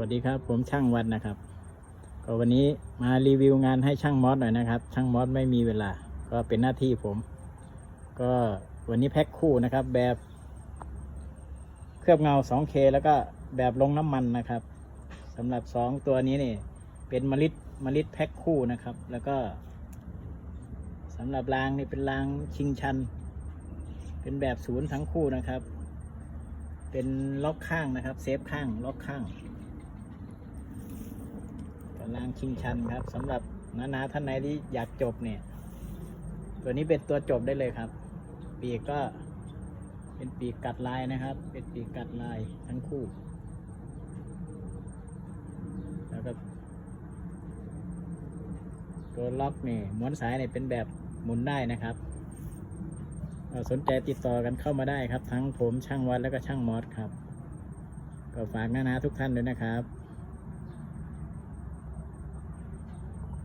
วัสดีครับ ผมช่างวัดนะครับ ก็วันนี้มารีวิวงานให้ช่างมอสหน่อยนะครับ ช่างมอสไม่มีเวลา ก็เป็นหน้าที่ผม ก็วันนี้แพ็คคู่นะครับ แบบเคลือบเงา 2K แล้วก็แบบลงน้ำมันนะครับสำหรับ 2 ตัวนี้นี่เป็นมลิดมลิดแพ็คคู่นะครับ แล้วก็สำหรับรางนี่เป็นรางชิงชัน เป็นแบบศูนย์ทั้งคู่นะครับ เป็นล็อกข้างนะครับ เซฟข้าง ล็อกข้าง กำลังชิงชันครับสำหรับนานาท่านไหนที่อยากจบเนี่ย ตัวนี้เป็นตัวจบได้เลยครับ ปีกก็เป็นปีกกัดลายนะครับ เป็นปีกกัดลายทั้งคู่ แล้วก็ตัวล็อกนี่ม้วนสายเนี่ยเป็นแบบหมุนได้นะครับสนใจติดต่อกันเข้ามาได้ครับ ทั้งผมช่างวัดแล้วก็ช่างมอสครับ ก็ฝากนานาทุกท่านด้วยนะครับ